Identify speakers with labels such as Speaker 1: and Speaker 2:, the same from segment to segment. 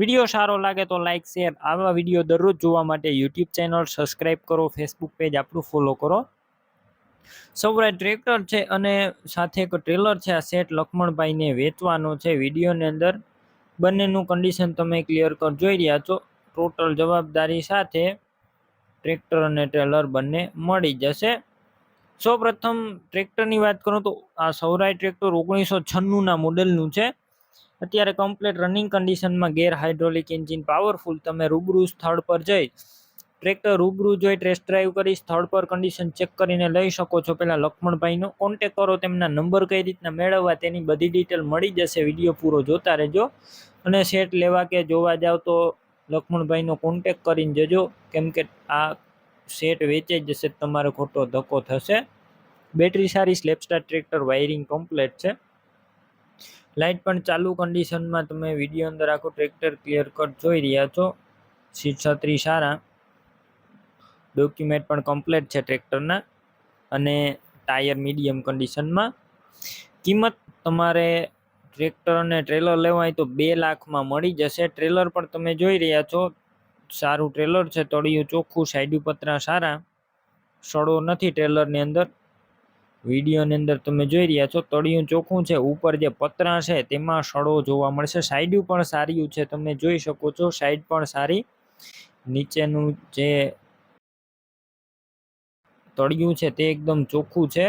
Speaker 1: Video સારો લાગે તો લાઇક શેર આવા વીડિયો દરરોજ જોવા માટે યુટ્યુબ ચેનલ સબસ્ક્રાઈબ કરો ફેસબુક પેજ આપણું ફોલો કરો. સૌરાય ટ્રેક્ટર છે અને સાથે એક ટ્રેલર છે, આ સેટ લક્ષ્મણભાઈને વેચવાનો છે. વિડીયોની અંદર બંનેનું કન્ડિશન તમે ક્લિયર કર, જોઈ રહ્યા છો. ટોટલ જવાબદારી સાથે ટ્રેક્ટર અને ટ્રેલર બંને મળી જશે. સૌપ્રથમ ટ્રેક્ટરની વાત કરું તો આ સૌરાય ટ્રેક્ટર ઓગણીસો છન્નુંના મોડેલનું છે. અત્યારે કમ્પ્લીટ રનિંગ કન્ડિશનમાં ગેર હાઇડ્રોલિક એન્જિન પાવરફુલ તમે રૂબરૂ સ્થળ પર જઈ ટ્રેક્ટર રૂબરૂ જોઈ ટેસ્ટ ડ્રાઈવ કરી, સ્થળ પર કન્ડિશન ચેક કરીને લઈ શકો છો. પહેલાં લક્ષ્મણભાઈનો કોન્ટેક કરો, તેમના નંબર કઈ રીતના મેળવવા, તેની બધી ડિટેલ મળી જશે. વીડિયો પૂરો જોતા રહેજો. અને સેટ લેવા કે જોવા જાવ તો લક્ષ્મણભાઈનો કોન્ટેક કરીને જજો. કેમ કે આ સેટ વેચાઈ જશે તમારે ખોટો ધક્કો થશે. બેટરી સારી self start tractor wiring complete છે. લાઇટ પણ ચાલુ કન્ડિશનમાં તમે વીડિયો અંદર આખું ટ્રેક્ટર ક્લિયર કટ જોઈ રહ્યા છો. સીટ છત્રી સારા ડોક્યુમેન્ટ પણ કમ્પ્લેટ છે ટ્રેક્ટરના અને ટાયર મીડિયમ કન્ડિશનમાં કિંમત તમારે ટ્રેક્ટર અને ટ્રેલર લેવાય તો બે લાખમાં મળી જશે. ટ્રેલર પણ તમે જોઈ રહ્યા છો. સારું ટ્રેલર છે, તળિયું ચોખ્ખું સાઈડ પતરા સારા. સડો નથી ટ્રેલરની અંદર. વિડીયોની અંદર તમે જોઈ રહ્યા છો, તળિયું ચોખ્ખું છે, ઉપર જે પતરા છે તેમાં સડો જોવા મળશે. સાઈડ પણ સારી છે, તમે જોઈ શકો છો, સાઈડ પણ સારી. નીચેનું જે તળિયું છે તે એકદમ ચોખ્ખું છે.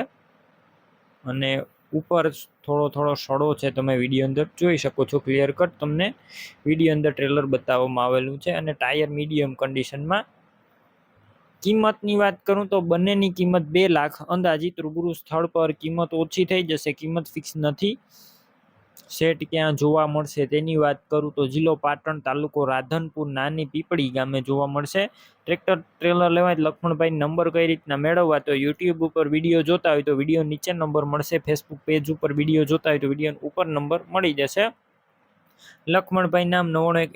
Speaker 1: અને ઉપર થોડો થોડો સડો છે, તમે વીડિયો અંદર જોઈ શકો છો, ક્લિયર કટ તમને વીડિયો અંદર ટ્રેલર બતાવવામાં આવેલું છે. અને ટાયર મીડિયમ કન્ડિશનમાં કિંમતની વાત કરું તો બંનેની કિંમત બે લાખ અંદાજિત રૂબરૂ સ્થળ પર કિંમત ઓછી થઈ જશે, કિંમત ફિક્સ નથી. સેટ ક્યાં જોવા મળશે તેની વાત કરું તો જિલ્લો પાટણ તાલુકો રાધનપુર નાની પીપળી ગામે જોવા મળશે. ટ્રેક્ટર, ટ્રેલર લેવાય લક્ષ્મણભાઈ નંબર કઈ રીતના મેળવવા તો યુટ્યુબ ઉપર વીડિયો જોતા હોય તો વીડિયો નીચે નંબર મળશે ફેસબુક પેજ ઉપર વીડિયો જોતા હોય તો વીડિયો ઉપર નંબર મળી જશે. લક્ષ્મણભાઈ નામ નવ્વાણું એક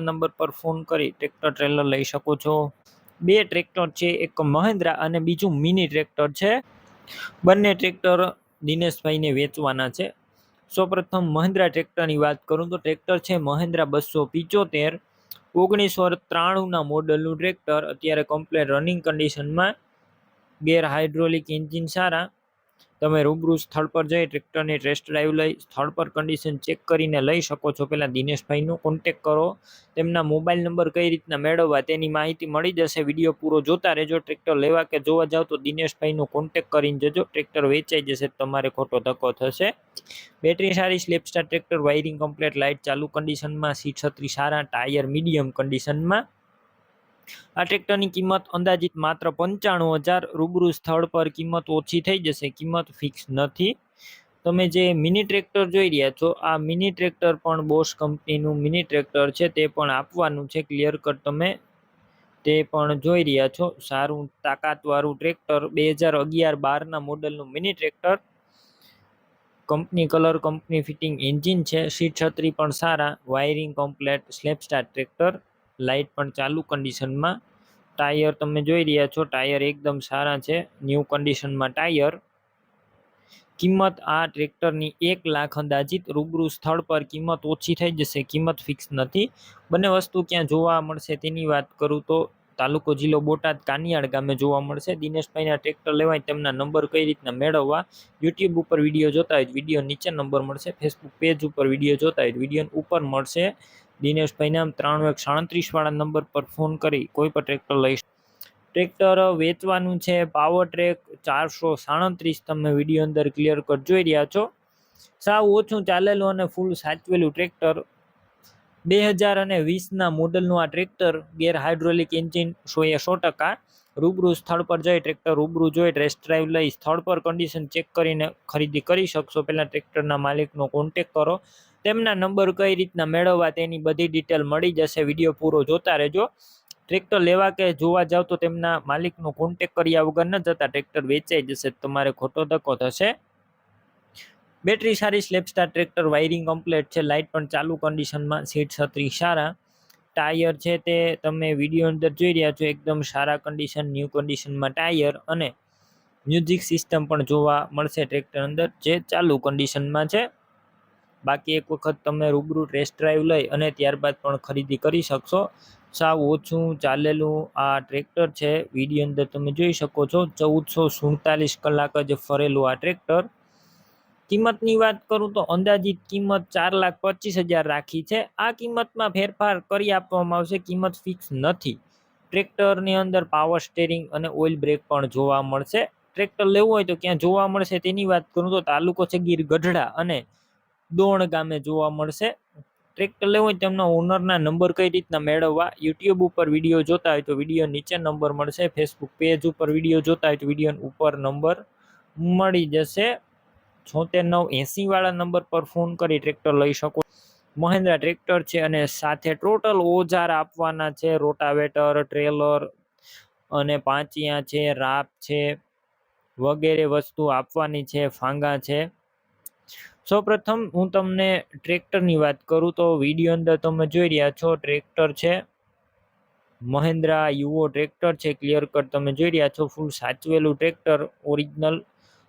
Speaker 1: નંબર પર ફોન કરી ટ્રેક્ટર, ટ્રેલર લઈ શકો છો. બે ટ્રેક્ટર છે, એક મહેન્દ્રા અને બીજું મિની ટ્રેક્ટર છે. બંને ટ્રેક્ટર દિનેશભાઈને વેચવાના છે. સૌપ્રથમ મહિન્દ્રા ટ્રેક્ટરની વાત કરું તો ટ્રેક્ટર છે મહિન્દ્રા બસો પિચોતેર. ઓગણીસો ત્રાણુંના મોડલનું ટ્રેક્ટર, અત્યારે કમ્પ્લેટ રનિંગ કન્ડિશનમાં ગેર હાઇડ્રોલિક એન્જિન સારા. તમે રૂબરૂ સ્થળ પર જઈ ટ્રેક્ટરની ટેસ્ટ ડ્રાઈવ લઈ સ્થળ પર કન્ડિશન ચેક કરીને લઈ શકો છો. પહેલાં દિનેશભાઈનો કોન્ટેક કરો. તેમના મોબાઈલ નંબર કઈ રીતના મેળવવા તેની માહિતી મળી જશે. વીડિયો પૂરો જોતા રહેજો. ટ્રેક્ટર લેવા કે જોવા જાવ તો દિનેશભાઈનો કોન્ટેક કરીને જજો. ટ્રેક્ટર વેચાઈ જશે, તમારે ખોટો ધક્કો થશે. બેટરી સારી self start tractor wiring complete light ચાલુ કન્ડિશનમાં સી છત્રી સારા ટાયર મીડિયમ કન્ડિશનમાં આ ટ્રેક્ટરની કિંમત અંદાજિત માત્ર પંચાણું હજાર રૂબરૂ સ્થળ પર કિંમત ઓછી થઈ જશે, કિંમત ફિક્સ નથી. તમે જે મિની ટ્રેક્ટર જોઈ રહ્યા છો, આ મિની ટ્રેક્ટર પણ બોસ કંપનીનું મિની ટ્રેક્ટર છે, તે પણ આપવાનું છે ક્લિયર કટ તમે તે પણ જોઈ રહ્યા છો. સારું, તાકાતવાળું ટ્રેક્ટર બે હજાર અગિયાર બારના મોડલનું mini tractor company colour company fitting engine છે, સીટ છત્રી પણ સારા wiring complete self start tractor light પણ ચાલુ કન્ડિશનમાં. ટાયર તમે જોઈ રહ્યા છો, ટાયર એકદમ સારા છે, ન્યૂ કન્ડિશનમાં ટાયર. કિંમત આ ટ્રેક્ટરની એક લાખ અંદાજિત, રૂબરૂ સ્થળ પર કિંમત ઓછી થઈ જશે, કિંમત ફિક્સ નથી. બંને વસ્તુ ક્યાં જોવા મળશે તેની વાત કરું તો તાલુકો જિલ્લો બોટાદ કાનિયાડ ગામે જોવા મળશે. દિનેશભાઈના ટ્રેક્ટર લેવાય તેમના નંબર કઈ રીતના મેળવવા? યુટ્યુબ ઉપર વીડિયો જોતા હોય વીડિયો નીચે નંબર મળશે ફેસબુક પેજ ઉપર વીડિયો જોતા હોય વીડિયો ઉપર મળશે. દિનેશભાઈ આમ ત્રાણું એક સાડત્રીસવાળા નંબર પર ફોન કરી, કોઈ પણ ટ્રેક્ટર લઈશ ટ્રેક્ટર વેચવાનું છે પાવર ટ્રેક ચારસો સાડત્રીસ તમે વીડિયો અંદર ક્લિયર કટ જોઈ રહ્યા છો. સાવ ઓછું ચાલેલું અને ફૂલ સાચવેલું ટ્રેક્ટર બે હજાર અને વીસના મોડલનું આ ટ્રેક્ટર ગેર હાઇડ્રોલિક એન્જિન સોએ સો ટકા. રૂબરૂ સ્થળ પર જઈ ટ્રેક્ટર રૂબરૂ જોઈ ટેસ્ટ ડ્રાઈવ લઈ સ્થળ પર કન્ડિશન ચેક કરીને ખરીદી કરી શકશો. પહેલાં ટ્રેક્ટરના માલિકનો કોન્ટેક કરો. તેમના નંબર કઈ રીતના મેળવવા તેની બધી ડિટેલ મળી જશે. વીડિયો પૂરો જોતા રહેજો. ટ્રેક્ટર લેવા કે જોવા જાવ તો તેમના માલિકનો કોન્ટેક કર્યા વગર ન જતા ટ્રેક્ટર વેચાઈ જશે. તમારે ખોટો ધક્કો થશે. બેટરી સારી self start tractor wiring complete છે. લાઇટ પણ ચાલુ કન્ડિશનમાં સીટ છત્રી સારા. ટાયર છે તે તમે વીડિયો અંદર જોઈ રહ્યા છો. એકદમ સારા કન્ડિશન ન્યૂ કન્ડિશનમાં ટાયર અને મ્યુઝિક સિસ્ટમ પણ જોવા મળશે ટ્રેક્ટર અંદર જે ચાલુ કન્ડિશનમાં છે. બાકી એક વખત તમે રૂબરૂ ટેસ્ટ ડ્રાઈવ લઈ અને ત્યારબાદ પણ ખરીદી કરી શકશો. સાવ ઓછું ચાલેલું આ ટ્રેક્ટર છે. વીડિયો અંદર તમે જોઈ શકો છો. ચૌદસો સુડતાલીસ કલાક જ ફરેલું આ ટ્રેક્ટર કિંમતની વાત કરું તો અંદાજિત કિંમત ચાર લાખ પચીસ હજાર રાખી છે. આ કિંમતમાં ફેરફાર કરી આપવામાં આવશે. કિંમત ફિક્સ નથી. ટ્રેક્ટરની અંદર પાવર સ્ટેરિંગ અને ઓઇલ બ્રેક પણ જોવા મળશે. ટ્રેક્ટર લેવું હોય તો ક્યાં જોવા મળશે તેની વાત કરું તો તાલુકો છે ગીર ગઢડા અને દોણ ગામે જોવા મળશે. ટ્રેક્ટર લેવું હોય તેમના ઓનરના નંબર કઈ રીતના મેળવવા યુટ્યુબ ઉપર વીડિયો જોતા હોય તો વીડિયો નીચે નંબર મળશે ફેસબુક પેજ ઉપર વીડિયો જોતા હોય તો વીડિયો ઉપર નંબર મળી જશે. છોતેર નવ એંસીવાળા નંબર પર ફોન કરી ટ્રેક્ટર લઈ શકો. મહેન્દ્રા ટ્રેક્ટર છે અને સાથે ટોટલ ઓજાર આપવાના છે રોટાવેટર ટ્રેલર અને પાંચિયા છે, રાપ છે, વગેરે વસ્તુ આપવાની છે, ફાંગા છે. સૌપ્રથમ હું તમને ટ્રેક્ટરની વાત કરું તો વીડિયો અંદર તમે જોઈ રહ્યા છો, ટ્રેક્ટર છે. મહેન્દ્રા યુવો ટ્રેક્ટર છે ક્લિયર કટ તમે જોઈ રહ્યા છો ફૂલ સાચવેલું ટ્રેક્ટર ઓરિજિનલ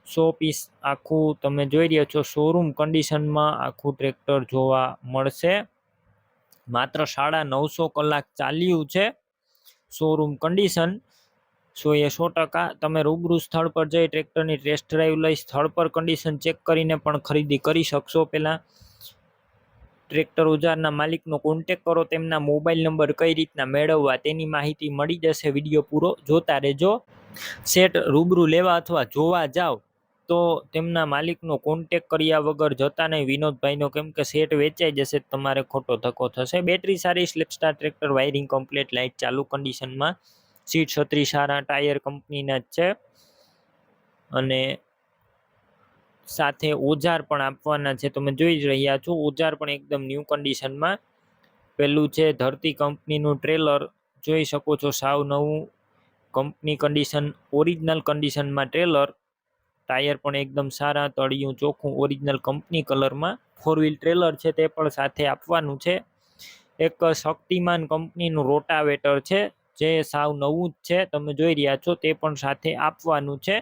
Speaker 1: સો પીસ આખું તમે જોઈ રહ્યા છો શોરૂમ કન્ડિશનમાં આખું ટ્રેક્ટર જોવા મળશે. માત્ર સાડા નવસો કલાક ચાલ્યું છે શોરૂમ કન્ડિશન સો એ સો ટકા? તમે રૂબરૂ સ્થળ પર જઈ ટ્રેક્ટરની ટેસ્ટ ડ્રાઈવ લઈ સ્થળ પર કન્ડિશન ચેક કરીને પણ ખરીદી કરી શકશો પહેલાં. ટ્રેક્ટર ઉજારના માલિકનો કોન્ટેક કરો, તેમના મોબાઈલ નંબર કઈ રીતના મેળવવા તેની માહિતી મળી જશે. વીડિયો પૂરો જોતા રહેજો. સેટ રૂબરૂ લેવા અથવા જોવા જાઓ તો તેમના માલિકનો કોન્ટેક કર્યા વગર જતા નહીં. વિનોદભાઈનો કેમ કે સેટ વેચાઈ જશે તમારે ખોટો ધક્કો થશે. બેટરી સારી self start tractor wiring complete light ચાલુ કન્ડિશનમાં સીટ છત્રી સારા ટાયર કંપનીના જ છે. અને સાથે ઓજાર પણ આપવાના છે. તમે જોઈ જ રહ્યા છો, ઓજાર પણ એકદમ ન્યૂ કન્ડિશનમાં. પેલું છે, ધરતી કંપનીનું ટ્રેલર. જોઈ શકો છો, સાવ નવું કંપની કન્ડિશન, ઓરિજિનલ કન્ડિશનમાં ટ્રેલર. ટાયર પણ એકદમ સારા, તળિયું ચોખ્ખું, ઓરિજિનલ કંપની કલરમાં. ફોર વ્હીલ ટ્રેલર છે, તે પણ સાથે આપવાનું છે. એક શક્તિમાન કંપનીનું રોટાવેટર છે. જે સાવ નવું જ છે, તમે જોઈ રહ્યા છો તે પણ સાથે આપવાનું છે.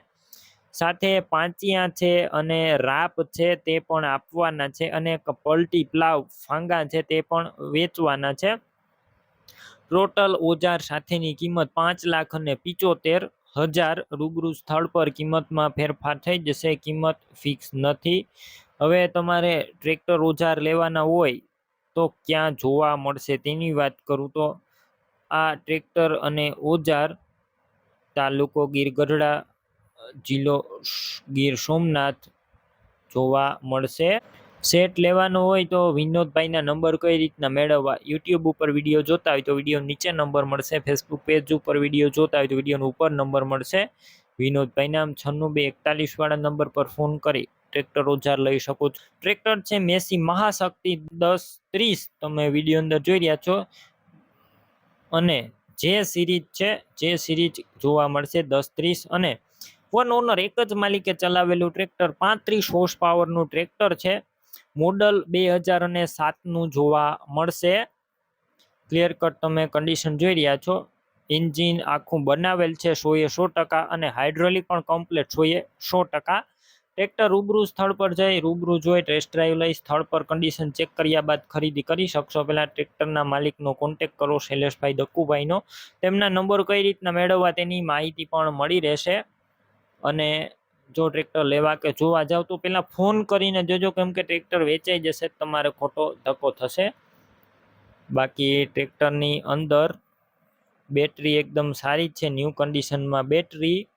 Speaker 1: સાથે પાંચિયા છે અને રાપ છે તે પણ આપવાના છે અને પલટી, પ્લાવ, ફાંગા છે તે પણ વેચવાના છે. ટોટલ ઓજાર સાથેની કિંમત પાંચ લાખ અને પિચોતેર હજાર. રૂબરૂ સ્થળ પર કિંમતમાં ફેરફાર થઈ જશે, કિંમત ફિક્સ નથી. હવે તમારે ટ્રેક્ટર ઓજાર લેવાના હોય તો ક્યાં જોવા મળશે તેની વાત કરું તો આ ટ્રેક્ટર અને ઓજાર તાલુકો ગીર ગઢડા જિલ્લો ગીર સોમનાથ જોવા મળશે. સેટ લેવાનો હોય તો વિનોદભાઈના નંબર કઈ રીતના મેળવવા? યુટ્યુબ ઉપર વીડિયો જોતા હોય તો વીડિયો નીચે નંબર મળશે. ફેસબુક પેજ ઉપર વીડિયો જોતા હોય તો વિડીયોનો ઉપર નંબર મળશે. વિનોદભાઈ નામ છન્નું બે એકતાલીસવાળા નંબર પર ફોન કરી ટ્રેક્ટર ઓજાર લઈ શકો છો. ટ્રેક્ટર છે મેસી મહાશક્તિ દસ ત્રીસ. તમે વીડિયો અંદર જોઈ રહ્યા છો. અને જે સિરીઝ છે, જે સિરીઝ જોવા મળશે દસ, ત્રીસ અને વન ઓનર એક જ માલિકે ચલાવેલું ટ્રેક્ટર પાંત્રીસ હોર્સ પાવરનું ટ્રેક્ટર છે. મોડલ બે હજાર અને સાતનું જોવા મળશે. ક્લિયર કટ તમે કન્ડિશન જોઈ રહ્યા છો. એન્જિન આખું બનાવેલ છે, સોએ સો ટકા અને હાઇડ્રોલિક પણ કમ્પ્લેટ સોએ સો ટકા ટ્રેક્ટર રૂબરૂ સ્થળ પર જઈ રૂબરૂ જોઈ ટેસ્ટ ડ્રાઈવ લઈ સ્થળ પર કન્ડિશન ચેક કર્યા બાદ ખરીદી કરી શકશો. પહેલાં ટ્રેક્ટરના માલિકનો કોન્ટેક કરો શૈલેષભાઈ દક્કુભાઈનો. તેમના નંબર કઈ રીતના મેળવવા તેની માહિતી પણ મળી રહેશે. અને જો ટ્રેક્ટર લેવા કે જોવા જાવ તો પહેલાં ફોન કરીને જોજો, કેમ કે ટ્રેક્ટર વેચાઈ જશે, તમારે ખોટો ધક્કો થશે. બાકી ટ્રેક્ટરની અંદર બેટરી એકદમ સારી છે, ન્યૂ કન્ડિશનમાં બેટરી.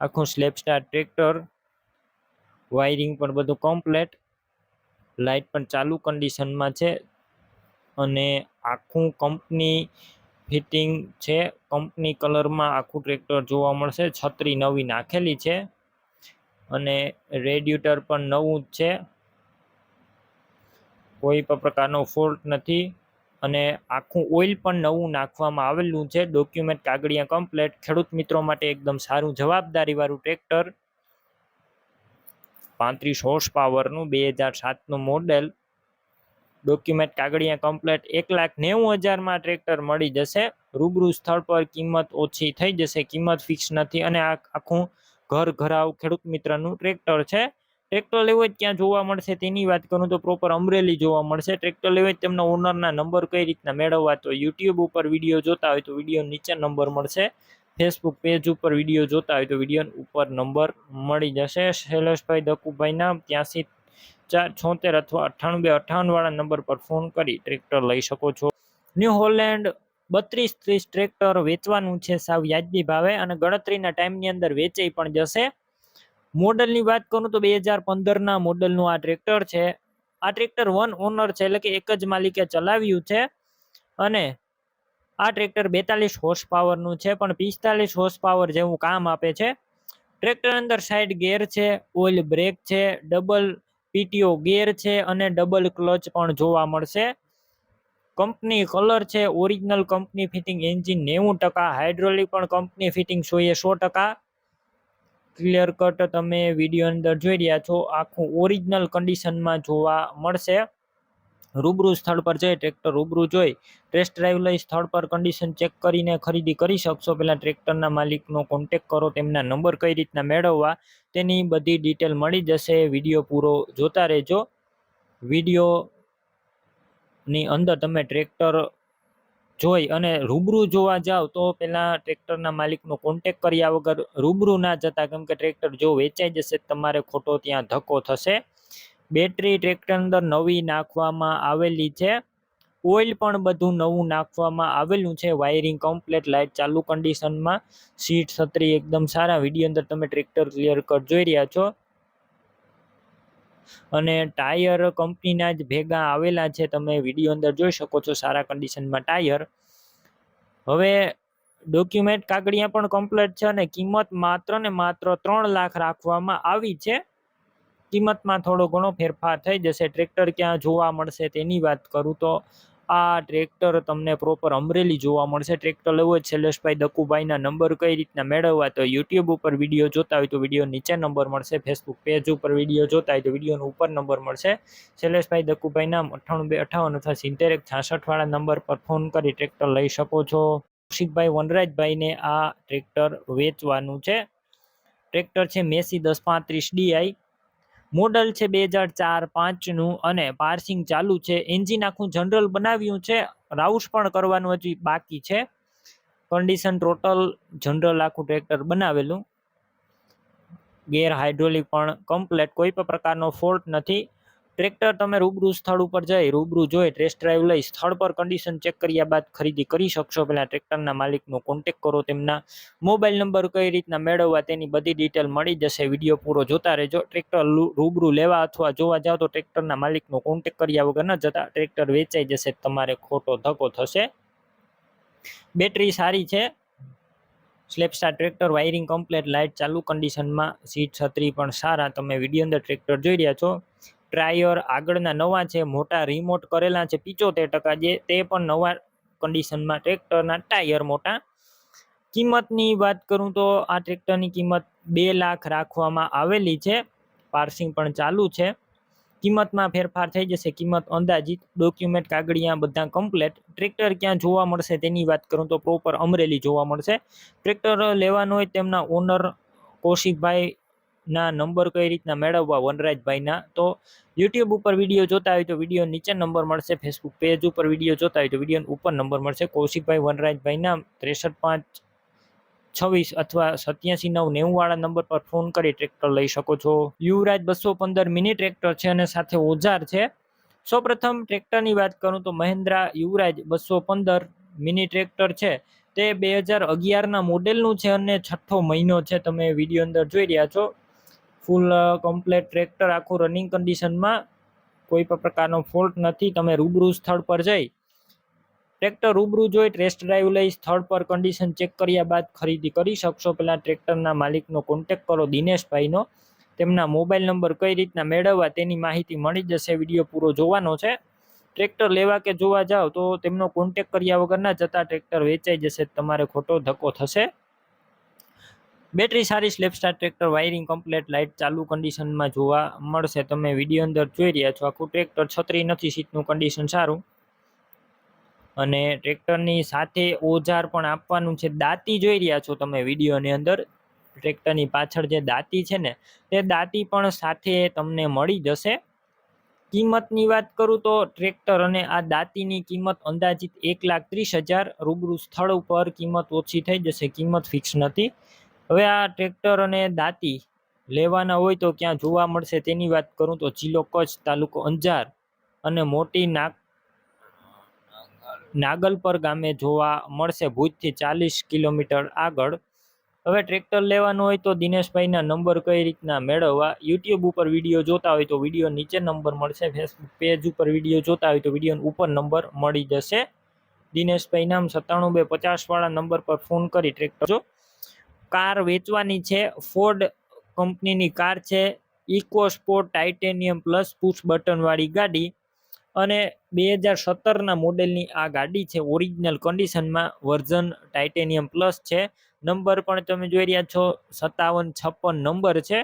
Speaker 1: આખું સ્લેપસ્ટાર ટ્રેક્ટર. વાયરિંગ પણ બધું કમ્પ્લેટ લાઇટ પણ ચાલુ કન્ડિશનમાં છે. અને આખું કંપની ફિટિંગ છે. કંપની કલરમાં આખું ટ્રેક્ટર જોવા મળશે. છત્રી નવી નાખેલી છે. અને રેડ્યુટર પણ નવું જ છે. કોઈ પણ પ્રકારનો ફોલ્ટ નથી. અને આખું ઓઇલ પણ નવું નાખવામાં આવેલું છે. ડોક્યુમેન્ટ કાગળિયા કમ્પ્લેટ ખેડૂત મિત્રો માટે એકદમ સારું જવાબદારીવાળું ટ્રેક્ટર પાંત્રીસ હોર્સ પાવરનું બે હજાર સાતનું મોડેલ ડોક્યુમેન્ટ કાગળિયા કમ્પ્લેટ એક લાખ નેવું હજારમાં ટ્રેક્ટર મળી જશે. રૂબરૂ સ્થળ પર કિંમત ઓછી થઈ જશે, કિંમત ફિક્સ નથી અને આ આખું ઘર ઘરાવ ખેડૂત મિત્રનું ટ્રેક્ટર છે. ટ્રેક્ટર લેવું જ ક્યાં જોવા મળશે તેની વાત કરું તો પ્રોપર અમરેલી જોવા મળશે. ટ્રેક્ટર લેવું જ તેમના ઓનરના નંબર કઈ રીતના મેળવવા તો યુટ્યુબ ઉપર વીડિયો જોતા હોય તો વીડિયો નીચે નંબર મળશે. ફેસબુક પેજ ઉપર વીડિયો જોતા હોય તો વીડિયો ઉપર નંબર મળી જશે. શૈલેષભાઈ દકુભાઈના ત્યાંસી ચાર છોતેર અથવા અઠ્ઠાણું બે અઠ્ઠાવનવાળા નંબર પર ફોન કરી ટ્રેક્ટર લઈ શકો છો. ન્યૂ હોલેન્ડ બત્રીસ ત્રીસ ટ્રેક્ટર વેચવાનું છે સાવ વ્યાજબી ભાવે અને ગણતરીના ટાઈમની અંદર વેચાઈ પણ જશે. મોડલની વાત કરું તો બે હજાર પંદરના મોડલનું આ ટ્રેક્ટર છે. આ ટ્રેક્ટર વન ઓનર છે એટલે કે એક જ માલિકે ચલાવ્યું છે. અને આ ટ્રેક્ટર બેતાલીસ હોર્સ પાવરનું છે, પણ પિસ્તાલીસ હોર્સ પાવર જેવું કામ આપે છે. ટ્રેક્ટર અંદર સાઈડ ગેર છે ઓઇલ બ્રેક છે ડબલ પીટીઓ ગેર છે અને ડબલ ક્લચ પણ જોવા મળશે. કંપની કલર છે ઓરિજિનલ કંપની ફિટિંગ એન્જિન નેવું ટકા હાઇડ્રોલિક પણ કંપની ફિટિંગ જોઈએ સો ટકા. ક્લિયર કટ તમે વીડિયો અંદર જોઈ રહ્યા છો, આખું ઓરિજિનલ કન્ડિશનમાં જોવા મળશે. રૂબરૂ સ્થળ પર જઈ ટ્રેક્ટર રૂબરૂ જોઈ. ટેસ્ટ ડ્રાઈવ લઈ સ્થળ પર કન્ડિશન ચેક કરીને ખરીદી કરી શકશો. પહેલાં ટ્રેક્ટરના માલિકનો કોન્ટેક કરો, તેમના નંબર કઈ રીતના મેળવવા, તેની બધી ડિટેલ મળી જશે. વીડિયો પૂરો જોતા રહેજો. વિડીયોની અંદર તમે ટ્રેક્ટર જોઈ અને રૂબરૂ જોવા જાવ તો પહેલાં ટ્રેક્ટરના માલિકનો કોન્ટેક કર્યા વગર રૂબરૂ ના જતા. કેમ કે ટ્રેક્ટર જો વેચાઈ જશે, તમારે ખોટો ત્યાં ધક્કો થશે. બેટરી ટ્રેક્ટર અંદર નવી નાખવામાં આવેલી છે. ઓઇલ પણ બધું નવું નાખવામાં આવેલું છે. વાયરિંગ કમ્પ્લેટ લાઇટ ચાલુ કન્ડિશનમાં. સીટ છત્રી એકદમ સારા. વીડિયો અંદર તમે ટ્રેક્ટર ક્લિયર કટ જોઈ રહ્યા છો. અને ટાયર કંપનીના જ ભેગા આવેલા છે. તમે વીડિયો અંદર જોઈ શકો છો સારા કન્ડિશનમાં ટાયર. હવે ડોક્યુમેન્ટ કાગળિયા પણ કમ્પ્લીટ છે અને કિંમત માત્ર ને માત્ર ત્રણ લાખ રાખવામાં આવી છે. કિંમતમાં થોડો ઘણો ફેરફાર થઈ જશે. ટ્રેક્ટર ક્યાં જોવા મળશે તેની વાત કરું તો આ ટ્રેક્ટર તમને પ્રોપર અમરેલી જોવા મળશે. ટ્રેક્ટર લેવો જ શૈલેષભાઈ દકુભાઈના નંબર કઈ રીતના મેળવવા તો યુટ્યુબ ઉપર વીડિયો જોતા હોય તો વીડિયો નીચે નંબર મળશે. ફેસબુક પેજ ઉપર વીડિયો જોતા હોય તો વિડીયોનો ઉપર નંબર મળશે. શૈલેષભાઈ દકુભાઈના અઠ્ઠાણું બે, અઠાવન અથવા સિત્તેર એક છાસઠવાળા નંબર પર ફોન કરી ટ્રેક્ટર લઈ શકો છો. કૌશિકભાઈ વનરાજભાઈને આ ટ્રેક્ટર વેચવાનું છે. ટ્રેક્ટર છે મેસી દસ પાંત્રીસ ડીઆઈ મોડલ છે બે હજાર ચાર પાંચનું અને પાર્સિંગ ચાલુ છે. એન્જિન આખું જનરલ બનાવ્યું છે. રાઉસ પણ કરવાનું હજી બાકી છે. કન્ડિશન ટોટલ જનરલ આખું ટ્રેક્ટર બનાવેલું. ગેર હાઇડ્રોલિક પણ કમ્પ્લેટ. કોઈ પણ પ્રકારનો ફોલ્ટ નથી. ટ્રેક્ટર તમે રૂબરૂ સ્થળ ઉપર જઈ, રૂબરૂ જોઈ ટેસ્ટ ડ્રાઈવ લઈ, સ્થળ પર કન્ડિશન ચેક કર્યા બાદ ખરીદી કરી શકશો. પહેલાં ટ્રેક્ટરના માલિકનો કોન્ટેક કરો, તેમના મોબાઈલ નંબર કઈ રીતના મેળવવા તેની બધી ડિટેલ મળી જશે. વીડિયો પૂરો જોતા રહેજો. ટ્રેક્ટર રૂબરૂ લેવા અથવા જોવા જાઓ તો ટ્રેક્ટરના માલિકનો કોન્ટેક કર્યા વગર ન જતા ટ્રેક્ટર વેચાઈ જશે. તમારે ખોટો ધક્કો થશે. બેટરી સારી છે. સ્લેપસ્ટાર ટ્રેક્ટર વાયરિંગ કમ્પ્લેટ લાઇટ ચાલુ કન્ડિશનમાં સીટ છત્રી પણ સારા. તમે વીડિયો અંદર ટ્રેક્ટર જોઈ રહ્યા છો. ટાયર આગળના નવા છે મોટા રિમોટ કરેલા છે પિચોતેર ટકા જે, તે પણ નવા કન્ડિશનમાં ટ્રેક્ટરના ટાયર મોટા. કિંમતની વાત કરું તો આ ટ્રેક્ટરની કિંમત બે લાખ રાખવામાં આવેલી છે. પાર્સિંગ પણ ચાલુ છે. કિંમતમાં ફેરફાર થઈ જશે. કિંમત અંદાજિત ડોક્યુમેન્ટ કાગળિયા બધા કમ્પ્લેટ ટ્રેક્ટર ક્યાં જોવા મળશે તેની વાત કરું તો પ્રોપર અમરેલી જોવા મળશે. ટ્રેક્ટર લેવાનું હોય તેમના ઓનર કૌશિકભાઈ ના નંબર કઈ રીતના મેળવવા વનરાજભાઈના, તો યુટ્યુબ ઉપર વીડિયો જોતા હોય તો વીડિયો નીચે નંબર મળશે ફેસબુક પેજ ઉપર વીડિયો જોતા હોય તો વીડિયો ઉપર નંબર મળશે. કૌશિકભાઈ વનરાજભાઈના ત્રેસઠ પાંચ છવ્વીસ અથવા સત્યાસી નવ નેવું વાળા નંબર પર ફોન કરી ટ્રેક્ટર લઈ શકો છો. યુવરાજ બસો પંદર મિની ટ્રેક્ટર છે અને સાથે ઓજાર છે. સૌપ્રથમ ટ્રેક્ટરની વાત કરું તો મહિન્દ્રા યુવરાજ બસો પંદર મિની ટ્રેક્ટર છે. તે બે હજાર અગિયારના મોડેલનું છે અને છઠ્ઠો મહિનો છે. તમે વીડિયો અંદર જોઈ રહ્યા છો. ફૂલ કમ્પ્લેટ ટ્રેક્ટર આખું રનિંગ કન્ડિશનમાં કોઈ પણ પ્રકારનો ફોલ્ટ નથી. તમે રૂબરૂ સ્થળ પર જઈ ટ્રેક્ટર રૂબરૂ જોઈ ટેસ્ટ ડ્રાઈવ લઈ સ્થળ પર કન્ડિશન ચેક કર્યા બાદ ખરીદી કરી શકશો. પહેલાં ટ્રેક્ટરના માલિકનો કોન્ટેક કરો, દિનેશભાઈનો. તેમના મોબાઈલ નંબર કઈ રીતના મેળવવા તેની માહિતી મળી જશે. વીડિયો પૂરો જોવાનો છે. ટ્રેક્ટર લેવા કે જોવા જાઓ તો તેમનો કોન્ટેક કર્યા વગર ના જતા ટ્રેક્ટર વેચાઈ જશે. તમારે ખોટો ધક્કો થશે. બેટરી સારી સ્લેપસ્ટાર ટ્રેક્ટર, વાયરિંગ કમ્પ્લેટ લાઇટ ચાલુ કન્ડિશનમાં જોવા મળશે. તમે વીડિયો અંદર જોઈ રહ્યા છો, આખું ટ્રેક્ટર છત્રી નથી, સીટનું કન્ડિશન સારું. અને ટ્રેક્ટરની સાથે ઓજાર પણ આપવાનું છે. દાંતી જોઈ રહ્યા છો તમે વિડીયોની અંદર. ટ્રેક્ટરની પાછળ જે દાંતી છે ને, તે દાંતી પણ સાથે તમને મળી જશે. કિંમતની વાત કરું તો ટ્રેક્ટર અને આ દાંતીની કિંમત અંદાજિત એક લાખ ત્રીસ હજાર રૂબરૂ સ્થળ ઉપર કિંમત ઓછી થઈ જશે. કિંમત ફિક્સ નથી. હવે આ ટ્રેક્ટર અને દાંતી લેવાના હોય તો ક્યાં જોવા મળશે તેની વાત કરું તો જિલ્લો કચ્છ તાલુકો અંજાર અને મોટી નાગ નાગલપર ગામે જોવા મળશે ભુજથી ચાલીસ કિલોમીટર આગળ. હવે ટ્રેક્ટર લેવાનું હોય તો દિનેશભાઈના નંબર કઈ રીતના મેળવવા? યુટ્યુબ ઉપર વીડિયો જોતા હોય તો વીડિયો નીચે નંબર મળશે, ફેસબુક પેજ ઉપર વીડિયો જોતા હોય તો વીડિયો ઉપર નંબર મળી જશે. દિનેશભાઈ નામ સત્તાણું બે પચાસવાળા નંબર પર ફોન કરી ટ્રેક્ટર જો કાર વેચવાની છે. ફોર્ડ કંપનીની કાર છે. EcoSport titanium plus push બટનવાળી ગાડી અને બે હજાર સત્તરના મોડેલની આ ગાડી છે. ઓરિજિનલ કન્ડિશનમાં વર્ઝન ટાઇટેનિયમ પ્લસ છે. નંબર પણ તમે જોઈ રહ્યા છો. સત્તાવન છપ્પન નંબર છે.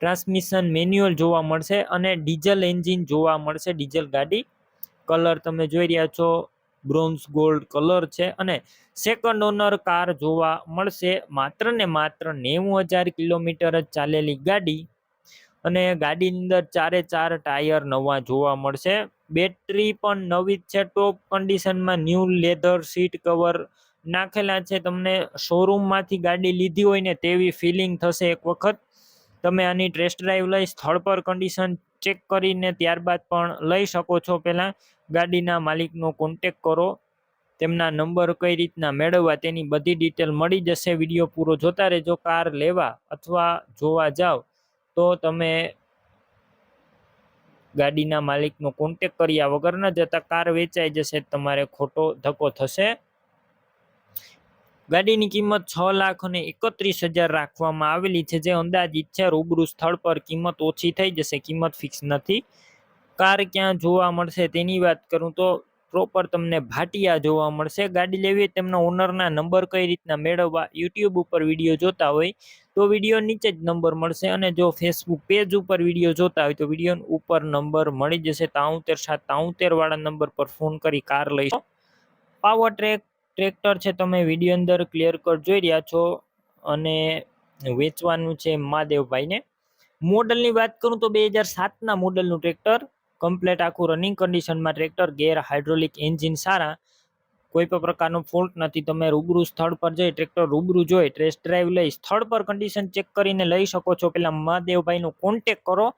Speaker 1: ટ્રાન્સમિશન મેન્યુઅલ જોવા મળશે અને ડીઝલ એન્જિન જોવા મળશે. ડીઝલ ગાડી. કલર તમે જોઈ રહ્યા છો. બ્રોન્ઝ ગોલ્ડ કલર છે અને સેકન્ડ ઓનર કાર જોવા મળશે. માત્ર ને માત્ર નેવું હજાર કિલોમીટર જ ચાલેલી ગાડી અને ગાડીની અંદર ચારે ચાર ટાયર નવા જોવા મળશે. બેટરી પણ નવી જ છે. ટોપ કન્ડિશનમાં ન્યૂ લેધર સીટ કવર નાખેલા છે. તમને શોરૂમમાંથી ગાડી લીધી હોય ને તેવી ફિલિંગ થશે એક વખત. તમે આની ટેસ્ટ ડ્રાઈવ લઈ સ્થળ પર કન્ડિશન ચેક કરીને ત્યારબાદ પણ લઈ શકો છો પહેલાં. ગાડીના માલિકનો કોન્ટેક કરો. તેમના નંબર કઈ રીતના મેળવવા તેની બધી ડિટેલ મળી જશે. વીડિયો પૂરો જોતા રહેજો. કાર લેવા અથવા જોવા જાઓ તો તમે ગાડીના માલિકનો કોન્ટેક કર્યા વગર ન જતા કાર વેચાઈ જશે. તમારે ખોટો ધક્કો થશે. ગાડીની કિંમત છ લાખ અને એકત્રીસ હજાર રાખવામાં આવેલી છે. જે અંદાજિત છે, રૂબરૂ સ્થળ પર કિંમત ઓછી થઈ જશે. કિંમત ફિક્સ નથી. કાર ક્યાં જોવા મળશે તેની વાત કરું તો પ્રોપર તમને ભાટિયા જોવા મળશે. ગાડી લેવી તેમના ઓનરના નંબર કઈ રીતના મેળવવા યુટ્યુબ ઉપર વીડિયો જોતા હોય તો વીડિયો નીચે જ નંબર મળશે અને જો ફેસબુક પેજ ઉપર વીડિયો જોતા હોય તો વીડિયો ઉપર નંબર મળી જશે. તાઉતેર સાત તાઉતેર વાળા નંબર પર ફોન કરી કાર લઈશો. પાવર ટ્રેક ટ્રેક્ટર છે તમે વીડિયો અંદર ક્લિયર કટ જોઈ રહ્યા છો અને વેચવાનું છે મહાદેવભાઈને. મોડલની વાત કરું તો બે હજાર સાતના મોડલનું ટ્રેક્ટર કમ્પ્લેટ આખું રનિંગ કન્ડિશનમાં ટ્રેક્ટર ગેર હાઇડ્રોલિક એન્જિન સારા. કોઈ પણ પ્રકારનો ફોલ્ટ નથી. તમે રૂબરૂ સ્થળ પર જઈ ટ્રેક્ટર રૂબરૂ જોઈ ટેસ્ટ ડ્રાઈવ લઈ, સ્થળ પર કન્ડિશન ચેક કરીને લઈ શકો છો. પેલા મહાદેવભાઈનો કોન્ટેક કરો.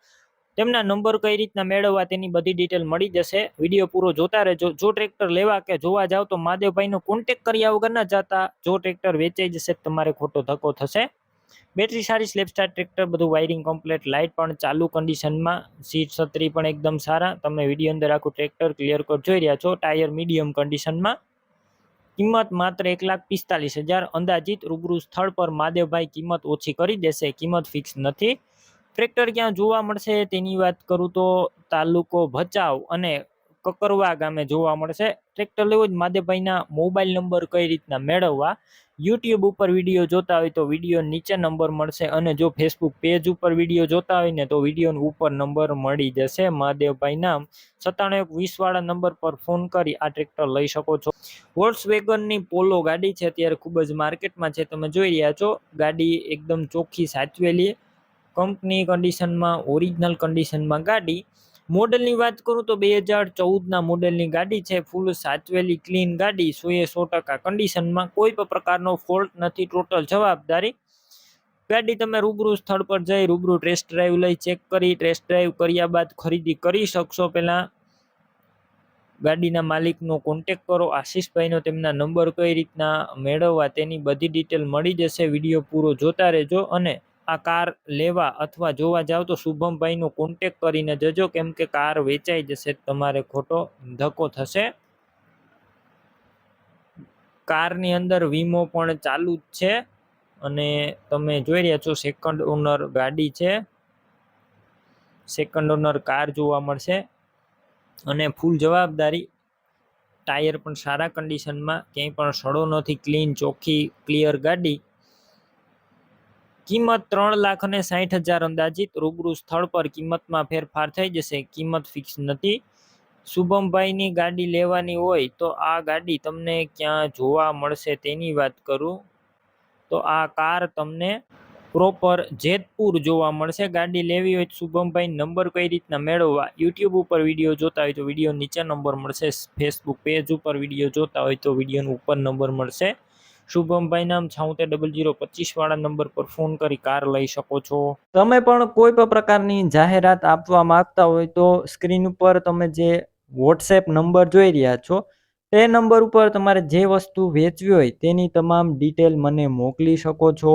Speaker 1: તેમના નંબર કઈ રીતના મેળવવા તેની બધી ડિટેલ મળી જશે. વીડિયો પૂરો જોતા રહેજો. જો ટ્રેક્ટર લેવા કે જોવા જાવ તો મહાદેવભાઈનો કોન્ટેક કર્યા વગર ન જતા. જો ટ્રેક્ટર વેચાઈ જશે તમારે ખોટો ધક્કો થશે. બેટરી સારી, સ્લેપસ્ટાર ટ્રેક્ટર, બધું વાયરિંગ કમ્પ્લીટ લાઇટ પણ ચાલુ કન્ડિશનમાં સીટ છત્રી પણ એકદમ સારા. તમે વીડિયો અંદર આખું ટ્રેક્ટર ક્લિયર કટ જોઈ રહ્યા છો. ટાયર મીડિયમ કન્ડિશનમાં કિંમત માત્ર એક લાખ પિસ્તાલીસ હજાર. અંદાજિત રૂબરૂ સ્થળ પર મહાદેવભાઈ કિંમત ઓછી કરી દેશે. કિંમત ફિક્સ નથી. ટ્રેક્ટર ક્યાં જોવા મળશે તેની વાત કરું તો તાલુકો ભચાઉ અને કકરવા ગામે જોવા મળશે. ટ્રેક્ટર લેવું જ મહાદેવભાઈના મોબાઈલ નંબર કઈ રીતના મેળવવા? યુટ્યુબ ઉપર વીડિયો જોતા હોય તો વીડિયો નીચે નંબર મળશે અને જો ફેસબુક પેજ ઉપર વીડિયો જોતા હોય ને તો વીડિયો ઉપર નંબર મળી જશે. મહાદેવભાઈના સત્તાણું એક વીસવાળા નંબર પર ફોન કરી આ ટ્રેક્ટર લઈ શકો છો. વોલ્સ વેગનની પોલો ગાડી છે, અત્યારે ખૂબ જ માર્કેટમાં છે. તમે જોઈ રહ્યા છો, ગાડી એકદમ ચોખ્ખી સાચવેલી. કંપની કન્ડિશનમાં ઓરિજિનલ કન્ડિશનમાં ગાડી મોડલની વાત કરું તો બે હજાર ચૌદના મોડલની ગાડી છે, ફૂલ સાચવેલી ક્લીન ગાડી સો એ સો ટકા કન્ડિશનમાં કોઈ પણ પ્રકારનો ફોલ્ટ નથી ટોટલ જવાબદારી. ગાડી તમે રૂબરૂ સ્થળ પર જઈ, રૂબરૂ ટેસ્ટ ડ્રાઈવ લઈ ચેક કરી ટેસ્ટ ડ્રાઈવ કર્યા બાદ ખરીદી કરી શકશો. પહેલાં ગાડીના માલિકનો કોન્ટેક કરો, આશીષભાઈનો તેમના નંબર કઈ રીતના મેળવવા તેની બધી ડિટેલ મળી જશે. વીડિયો પૂરો જોતા રહેજો અને આ કાર લેવા અથવા જોવા જાવ તો શુભમભાઈનો કોન્ટેક કરીને જજો, કેમ કે કાર વેચાઈ જશે, તમારે ખોટો ધક્કો થશે. કારની અંદર વીમો પણ ચાલુ જ છે અને તમે જોઈ રહ્યા છો સેકન્ડ ઓનર ગાડી છે. સેકન્ડ ઓનર કાર જોવા મળશે અને ફૂલ જવાબદારી ટાયર પણ સારા કન્ડિશનમાં ક્યાંય પણ સડો નથી ક્લીન ચોખ્ખી ક્લિયર ગાડી કિંમત ત્રણ લાખ અને સાઠ હજાર અંદાજિત. રૂબરૂ સ્થળ પર કિંમતમાં ફેરફાર થઈ જશે. કિંમત ફિક્સ નથી. શુભમભાઈની ગાડી લેવાની હોય તો આ ગાડી તમને ક્યાં જોવા મળશે તેની વાત કરું. તો આ કાર તમને પ્રોપર જેતપુર જોવા મળશે. ગાડી લેવી હોય શુભમભાઈ નંબર કઈ રીતના મેળવવા? યુટ્યુબ ઉપર વીડિયો જોતા હોય તો વીડિયો નીચે નંબર મળશે. ફેસબુક પેજ ઉપર વીડિયો જોતા હોય તો વિડીયોનો ઉપર નંબર મળશે. શુભમભાઈ નામ છાઉતેર ડબલ જીરો પચીસ વાળા નંબર પર ફોન કરી કાર લઈ શકો છો. તમે પણ કોઈ પણ પ્રકારની જાહેરાત આપવા માંગતા હોય તો સ્ક્રીન ઉપર તમે જે વોટ્સએપ નંબર જોઈ રહ્યા છો, તે નંબર ઉપર તમારે જે વસ્તુ વેચવી હોય તેની તમામ ડિટેલ મને મોકલી શકો છો.